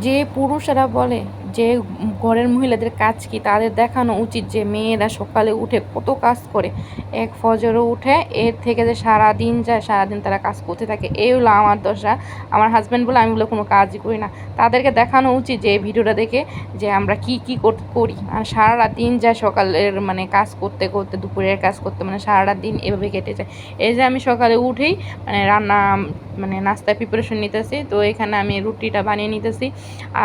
যে পুরুষেরা বলে যে ঘরের মহিলাদের কাজ কি তাদের দেখানো উচিত যে মেয়েরা সকালে উঠে কত কাজ করে। এক ফজরও উঠে, এর থেকে যে সারা দিন যায়, সারাদিন তারা কাজ করতে থাকে। এই হলো আমার দশা। আমার হাজব্যান্ড বলে, আমি বলে কোনো কাজই করি না। তাদেরকে দেখানো উচিত যে এই ভিডিওটা দেখে যে আমরা কি কি করি আর সারা দিন যায় সকালের মানে কাজ করতে করতে, দুপুরের কাজ করতে মানে সারাটা দিন এভাবে কেটে যায়। এই যে আমি সকালে উঠেই মানে রান্না মানে নাস্তায় প্রিপারেশন নিতেছি, তো এখানে আমি রুটিটা বানিয়ে নিতেছি।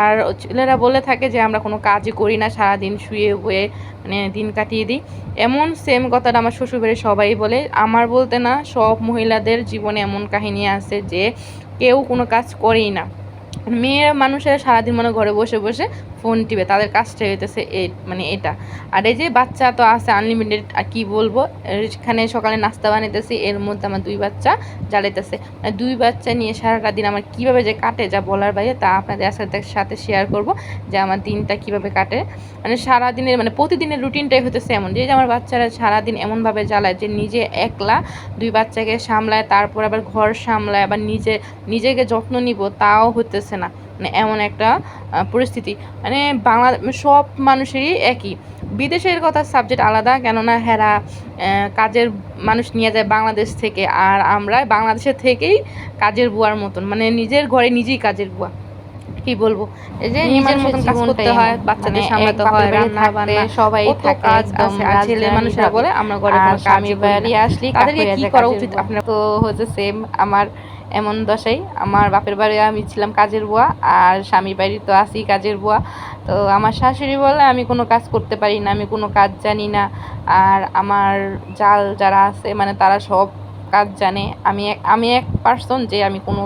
আর ছেলেরা বলে থাকে যে আমরা কোনো কাজই করি না, সারাদিন শুয়ে হয়ে মানে দিন কাটিয়ে দিই। এমন সেম কথাটা আমার শ্বশুরবাড়ির সবাই বলে। আমার বলতে না, সব মহিলাদের জীবনে এমন কাহিনী আছে যে কেউ কোনো কাজ করেই না। মেয়েরা মানুষেরা সারাদিন মনে ঘরে বসে বসে ফোন টিপে, তাদের কাজটা হইতেছে এই মানে এটা। আর এই যে বাচ্চা তো আছে আনলিমিটেড আর কী বলব? এখানে সকালে নাস্তা বানাইতেছি, এর মধ্যে আমার দুই বাচ্চা জ্বালাইতেছে। মানে দুই বাচ্চা নিয়ে সারাটা দিন আমার কীভাবে যে কাটে, যা বলার বাইরে তা আপনাদের সাথে সাথে শেয়ার করব, যে আমার দিনটা কীভাবে কাটে। মানে সারাদিনের মানে প্রতিদিনের রুটিনটাই হতেছে এমন। যে আমার বাচ্চারা সারাদিন এমনভাবে জ্বালায় যে নিজে একলা দুই বাচ্চাকে সামলায়, তারপর আবার ঘর সামলায়, আবার নিজে, নিজেকে যত্ন নিব, তাও হতেছে না। মানে এমন একটা পরিস্থিতি। মানে বাংলা সব মানুষেরই একই। বিদেশের কথা সাবজেক্ট আলাদা কেননা হেরা কাজের মানুষ নিয়ে যায় বাংলাদেশ থেকে আর আমরা বাংলাদেশের থেকেই কাজের বুয়ার মতন। মানে নিজের ঘরে নিজেই কাজের বুয়া। কি বলব? এই যে নিজের মতন কাজ করতে হয় বাচ্চাদের সামলাতে হয় রান্না বান্না সবাই থাকে কাজ আছে আর ছেলে মানুষেরা বলে আমরা ঘরে কোনো কাজ বাড়ি আসলি তাদেরকে কি করা উচিত? আপনার তো হচ্ছে সেম আমার এমন দশাই। আমার বাপের বাড়ি আমি ছিলাম কাজের বুয়া, আর স্বামীর বাড়ি তো আসি কাজের বুয়া। তো আমার শাশুড়ি বলে আমি কোনো কাজ করতে পারি না, আমি কোনো কাজ জানি না। আর আমার জাল যারা আছে মানে তারা সব কাজ জানে। আমি আমি এক পার্সন যে আমি কোনো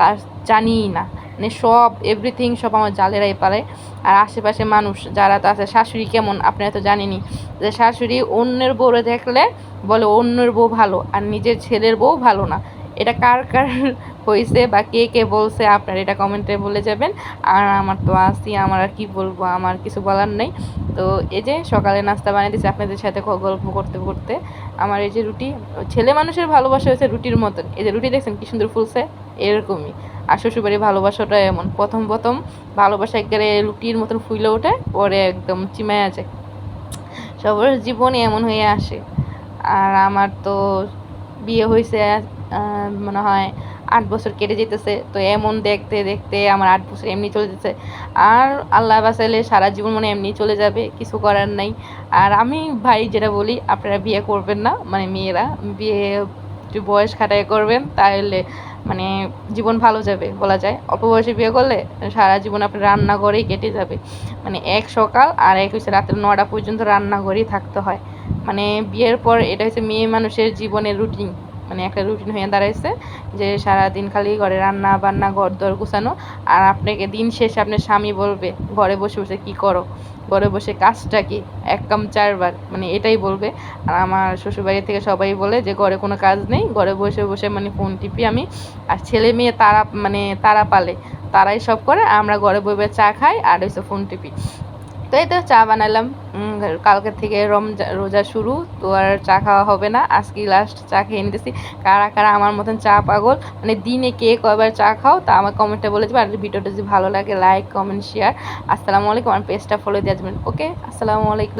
কাজ জানিই না। মানে সব এভরিথিং সব আমার জালেরাই পারে। আর আশেপাশে মানুষ যারা তো আছে, শাশুড়ি কেমন? আপনারা তো জানেনই। যে শাশুড়ি অন্যের বউরে দেখলে বলে অন্যের বউ ভালো, আর নিজের ছেলের বউ ভালো না। এটা কার কার হয়েছে বা কে কে বলছে আপনার এটা কমেন্টে বলে যাবেন। আর আমার তো আসি আমার আর কি বলব, আমার কিছু বলার নেই। তো এই যে সকালে নাস্তা বানিয়ে দিয়েছি আপনাদের সাথে গল্প করতে করতে। আমার এই যে রুটি, ছেলে মানুষের ভালোবাসা হয়েছে রুটির মতন। এই যে রুটি দেখছেন কি সুন্দর ফুলছে? এরকমই। আর শ্বশুরবাড়ির ভালোবাসাটা এমন। প্রথম প্রথম ভালোবাসা একবারে রুটির মতন ফুলে ওঠে, পরে একদম চিমায়া যায় সবার জীবনে এমন হয়ে আসে। আর আমার তো বিয়ে হয়েছে মনে হয় আট বছর কেটে যেতেছে। তো এমন দেখতে দেখতে আমার আট বছর এমনি চলে যেতেছে। আর আল্লাহ বাসাইলে সারা জীবন মনে এমনি চলে যাবে, কিছু করার নাই। আর আমি ভাই যেটা বলি, আপনারা বিয়ে করবেন না মানে মেয়েরা, বিয়ে একটু বয়স খাটাই করবেন তাহলে মানে জীবন ভালো যাবে বলা যায়। অল্প বয়সে বিয়ে করলে সারা জীবন আপনার রান্নাঘরেই কেটে যাবে। মানে এক সকাল আর এক হচ্ছে রাত্রে নটা পর্যন্ত রান্নাঘরেই থাকতে হয়। মানে বিয়ের পর এটা হচ্ছে মেয়ে মানুষের জীবনের রুটিন মানে একটা রুটিন হয়ে দাঁড়াইছে যে সারাদিন খালি ঘরে রান্না বান্না ঘর দর গুছানো আর আপনাকে দিন শেষে আপনার স্বামী বলবে, ঘরে বসে বসে কি করো? ঘরে বসে কাজটা কি? এক কাম চারবার মানে এটাই বলবে। আর আমার শ্বশুরবাড়ি থেকে সবাই বলে যে, ঘরে কোনো কাজ নেই, ঘরে বসে বসে মানে ফোন টিপি আমি। আর ছেলে মেয়ে তারা মানে তারা পালে, তারাই সব করে, আমরা ঘরে বসে চা খাই আর হচ্ছে ফোন টিপি। তো এই তো চা বানালাম। কালকে থেকে রমজা রোজা শুরু, তো আর চা খাওয়া হবে না। আজকে লাস্ট চা খেয়ে নিতেছি। কারা কারা আমার মতন চা পাগল মানে দিনে কে কয়বার চা খাও, তা আমার কমেন্টে বলে দেবে। আর ভিডিওটা যদি ভালো লাগে লাইক কমেন্ট শেয়ার আসসালামু আলাইকুম। আমার পেজটা ফলো দিয়ে যাবেন ওকে আসসালামু আলাইকুম।